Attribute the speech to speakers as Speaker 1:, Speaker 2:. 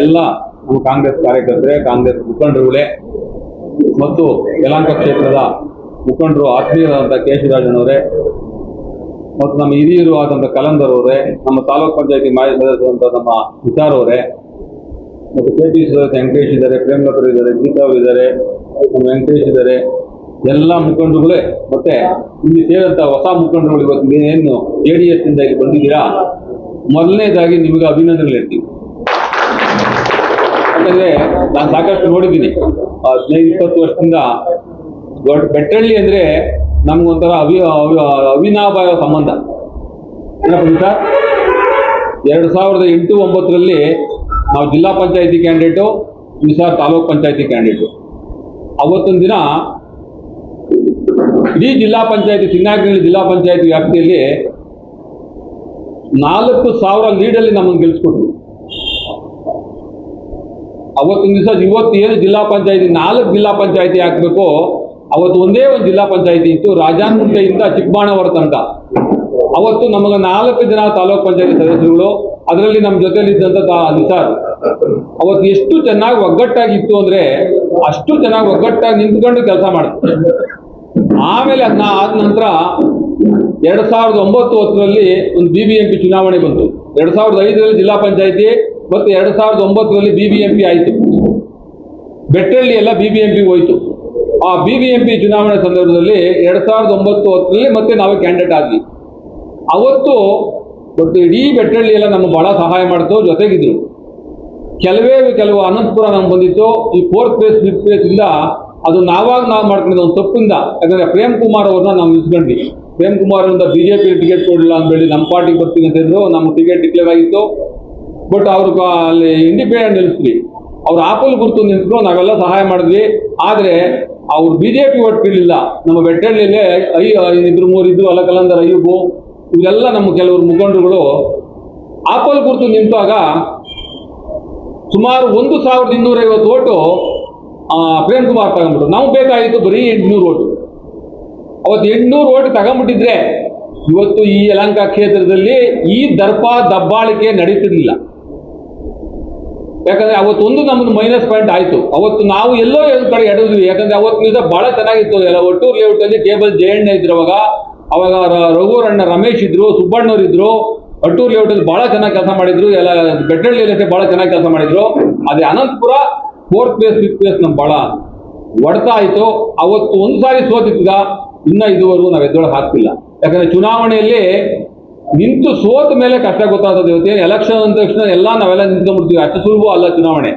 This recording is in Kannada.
Speaker 1: ಎಲ್ಲ ನಮ್ಮ ಕಾಂಗ್ರೆಸ್ ಕಾರ್ಯಕರ್ತರೆ, ಕಾಂಗ್ರೆಸ್ ಮುಖಂಡರುಗಳೇ ಮತ್ತು ಯಲಾಂಕ ಕ್ಷೇತ್ರದ ಮುಖಂಡರು, ಆತ್ಮೀಯರಾದಂಥ ಕೇಶವರಾಜನವರೇ ಮತ್ತು ನಮ್ಮ ಹಿರಿಯರು ಆದಂಥ ಕಲಂದರ್ ಅವರೇ, ನಮ್ಮ ತಾಲೂಕ್ ಪಂಚಾಯತಿ ಮಾಜಿ ಸದಸ್ಯರಂತ ನಮ್ಮ ಹುಷಾರ್ ಅವರೇ ಮತ್ತು ಕೆ ಪಿ ಸದಸ್ಯ ವೆಂಕಟೇಶ್ ಇದ್ದಾರೆ ಪ್ರೇಮ್ಲಕರ್ ಇದ್ದಾರೆ, ಗೀತಾ ಇದ್ದಾರೆ ವೆಂಕಟೇಶ್ ಇದ್ದಾರೆ, ಎಲ್ಲ ಮುಖಂಡರುಗಳೇ ಮತ್ತೆ ಇಲ್ಲಿ ಸೇರಿದಂಥ ಹೊಸ ಮುಖಂಡರುಗಳು ಇವತ್ತು ನೀವೇನು ಜೆ ಡಿ ಎಸ್ ಬಂದಿದ್ದೀರಾ? ಮೊದಲನೇದಾಗಿ ನಿಮಗೆ ಅಭಿನಂದನೆ ಹೇಳ್ತೀವಿ ಯಾಕಂದ್ರೆ ನಾನು ಸಾಕಷ್ಟು ನೋಡಿದ್ದೀನಿ. ಹದಿನೈದು, ಇಪ್ಪತ್ತು ವರ್ಷದಿಂದ ದೊಡ್ಡ ಬೆಟ್ಟಳ್ಳಿ ಅಂದ್ರೆ ನಮ್ಗೊಂಥರ ಅವಿ, ಅವಿ- ಅವಿನಾಭಾವ ಸಂಬಂಧ. ಸರ್ ಎರಡು ಸಾವಿರದ ಎಂಟು, ಒಂಬತ್ತರಲ್ಲಿ ನಾವು ಜಿಲ್ಲಾ ಪಂಚಾಯತಿ ಕ್ಯಾಂಡಿಡೇಟು ವಿಸಾರ್ ತಾಲೂಕ್ ಪಂಚಾಯತಿ ಕ್ಯಾಂಡಿಡೇಟು. ಅವತ್ತೊಂದು ದಿನ ಇಡೀ ಜಿಲ್ಲಾ ಪಂಚಾಯತಿ ಸಿನ್ನಾಗಿನಲ್ಲಿ ಜಿಲ್ಲಾ ಪಂಚಾಯತಿ ವ್ಯಾಪ್ತಿಯಲ್ಲಿ ನಾಲ್ಕು ಸಾವಿರ ಲೀಡಲ್ಲಿ ನಮ್ಮನ್ನು ಗೆಲ್ಲಿಸ್ಕೊಟ್ರು ಅವತ್ತೊಂದು ದಿವಸ ಇವತ್ತು ಏನು ಜಿಲ್ಲಾ ಪಂಚಾಯತಿ, ನಾಲ್ಕು ಜಿಲ್ಲಾ ಪಂಚಾಯತಿ ಆಗಬೇಕು. ಅವತ್ತು ಒಂದೇ ಒಂದು ಜಿಲ್ಲಾ ಪಂಚಾಯತಿ ಇತ್ತು ರಾಜಾನ್ಗುಂಟೆಯಿಂದ ಚಿಕ್ಕಬಾಣವರ ತನಕ ಅವತ್ತು ನಮಗೆ ನಾಲ್ಕು ಜನ ತಾಲೂಕ್ ಪಂಚಾಯತಿ ಸದಸ್ಯರುಗಳು, ಅದರಲ್ಲಿ ನಮ್ಮ ಜೊತೆಲಿದ್ದಂಥ ನಿಸಾರ್ ಅವತ್ತು ಎಷ್ಟು ಚೆನ್ನಾಗಿ ಒಗ್ಗಟ್ಟಾಗಿತ್ತು ಅಂದ್ರೆ ಅಷ್ಟು ಚೆನ್ನಾಗಿ ಒಗ್ಗಟ್ಟಾಗಿ ನಿಂತ್ಕೊಂಡು ಕೆಲಸ ಮಾಡುತ್ತೆ ಆಮೇಲೆ ಅದನ್ನ ಆದ ನಂತರ ಎರಡು ಸಾವಿರದ ಒಂಬತ್ತು ಹತ್ತರಲ್ಲಿ ಒಂದು ಬಿ ಬಿ ಎಂ ಪಿ ಚುನಾವಣೆ ಬಂತು. ಎರಡು ಸಾವಿರದ ಐದರಲ್ಲಿ ಜಿಲ್ಲಾ ಪಂಚಾಯತಿ, ಮತ್ತು ಎರಡು ಸಾವಿರದ ಒಂಬತ್ತರಲ್ಲಿ ಬಿ ಬಿ ಎಂ ಪಿ ಆಯಿತು. ಬೆಟ್ಟಳ್ಳಿ ಎಲ್ಲ ಬಿ ಬಿ ಎಂ ಪಿ ಹೋಯಿತು. ಆ ಬಿ ಬಿ ಎಂ ಪಿ ಚುನಾವಣೆ ಸಂದರ್ಭದಲ್ಲಿ ಎರಡು ಸಾವಿರದ ಒಂಬತ್ತು ಹತ್ತರಲ್ಲಿ ಮತ್ತೆ ನಾವೇ ಕ್ಯಾಂಡಿಡೇಟ್ ಆದ್ವಿ. ಅವತ್ತು ಮತ್ತು ಇಡೀ ಬೆಟ್ಟಳ್ಳಿ ಎಲ್ಲ ನಮ್ಮ ಬಹಳ ಸಹಾಯ ಮಾಡ್ತು ಜೊತೆಗಿದ್ರು. ಕೆಲವೇ ಕೆಲವು ಅನಂತಪುರ ನಮ್ಗೆ ಬಂದಿತ್ತು. ಈ ಫೋರ್ತ್ ಪ್ಲೇಸ್ ಫಿಫ್ತ್ ಪ್ಲೇಸ್ ಇಂದ ಅದು ನಾವಾಗ ನಾವು ಮಾಡ್ಕೊಂಡಿದ್ದ ಒಂದು ತಪ್ಪಿಂದ. ಯಾಕಂದ್ರೆ ಪ್ರೇಮ್ ಕುಮಾರ್ ಅವ್ರನ್ನ ನಾವು ನಿಲ್ಸ್ಕೊಂಡ್ವಿ ಪ್ರೇಮ್ ಕುಮಾರ್ ಅವರಿಂದ ಬಿಜೆಪಿ ಟಿಕೆಟ್ ಕೊಡಲಿಲ್ಲ ಅಂತೇಳಿ ನಮ್ಮ ಪಾರ್ಟಿಗೆ ಬರ್ತೀನಿ ಅಂತ ಹೇಳಿದ್ರು. ನಮ್ಮ ಟಿಕೆಟ್ ಡಿಕ್ಲೇರ್ ಆಗಿತ್ತು. ಬಟ್ ಅವ್ರಿಗೆ ಅಲ್ಲಿ ಇಂಡಿಪೆಂಡೆಂಟ್ ನಿಲ್ಲಿಸ್ವಿ ಅವ್ರು ಆಪಲ್ ಗುರುತು ನಿಂತ್ಕೊಂಡು ನಾವೆಲ್ಲ ಸಹಾಯ ಮಾಡಿದ್ವಿ. ಆದರೆ ಅವ್ರು ಬಿ ಜೆ ಪಿ ಒಟ್ಟಿರಲಿಲ್ಲ ನಮ್ಮ ಬೆಟ್ಟಳ್ಳಿಯಲ್ಲೇ ಐ ಇಬ್ಬರು ಮೂರು ಇದ್ದು ಅಲ್ಲ, ಕಲಂದರ್, ಅಯ್ಯೂಬು ಇವರೆಲ್ಲ ನಮ್ಮ ಕೆಲವರು ಮುಖಂಡರುಗಳು ಆಪಲ್ ಗುರುತು ನಿಂತಾಗ ಸುಮಾರು ಒಂದು ಸಾವಿರದ ಇನ್ನೂರೈವತ್ತು ಓಟು ಪ್ರೇಮ್ ಕುಮಾರ್ ತಗೊಂಡ್ಬಿಟ್ರು. ನಾವು ಬೇಕಾಗಿತ್ತು ಬರೀ ಎಂಟುನೂರು ಓಟು. ಅವತ್ತು ಎಂಟುನೂರು ಓಟು ತಗೊಂಡ್ಬಿಟ್ಟಿದ್ರೆ ಇವತ್ತು ಈ ಯಲಂಕ ಕ್ಷೇತ್ರದಲ್ಲಿ ಈ ದರ್ಪ ದಬ್ಬಾಳಿಕೆ ನಡೀತಿರ್ಲಿಲ್ಲ. ಯಾಕಂದ್ರೆ ಅವತ್ತೊಂದು ನಮ್ದು ಮೈನಸ್ ಪಾಯಿಂಟ್ ಆಯ್ತು. ಅವತ್ತು ನಾವು ಎಲ್ಲೋ ಕಡೆ ಎಡದ್ವಿ. ಯಾಕಂದ್ರೆ ಅವತ್ತು ದಿವಸ ಬಹಳ ಚೆನ್ನಾಗಿತ್ತು ಎಲ್ಲ. ಒಟ್ಟು ಲೇಔಟ್ ಅಲ್ಲಿ ಕೇಬಲ್ ಜಯಣ್ಣ ಇದ್ರು ಅವಾಗ. ಅವಾಗ ರಘುವರಣ್ಣ ರಮೇಶ್ ಇದ್ರು, ಸುಬ್ಬಣ್ಣವ್ರು ಇದ್ರು. ಅಟ್ಟೂರ್ ಲೇಔಟ್ ಅಲ್ಲಿ ಬಹಳ ಚೆನ್ನಾಗಿ ಕೆಲಸ ಮಾಡಿದ್ರು. ಎಲ್ಲ ಬೆಟ್ಟಳ್ಳಿ ಅಷ್ಟೇ ಬಹಳ ಚೆನ್ನಾಗಿ ಕೆಲಸ ಮಾಡಿದ್ರು. ಅದೇ Anantapura fourth place fifth place ನಮ್ ಬಹಳ ಒಡ್ತಾ ಆಯ್ತು. ಅವತ್ತು ಒಂದು ಸಾರಿ ಸೋತಿದ್ದ ಇನ್ನ ಇದುವರೆಗೂ ನಾವು ಎದ್ದೊಳಗೆ ಹಾಕ್ತಿಲ್ಲ ಯಾಕಂದ್ರೆ ಚುನಾವಣೆಯಲ್ಲಿ ನಿಂತು ಸೋತ ಮೇಲೆ ಕಷ್ಟ ಗೊತ್ತಾಗ್ತದೆ ಇವತ್ತೇನು ಎಲೆಕ್ಷನ್ ಅಂದ ತಕ್ಷಣ ಎಲ್ಲ ನಾವೆಲ್ಲ ನಿಂತ್ಕೊಂಡ್ಬಿಡ್ತೀವಿ. ಅಷ್ಟು ಸುಲಭ ಅಲ್ಲ ಚುನಾವಣೆ.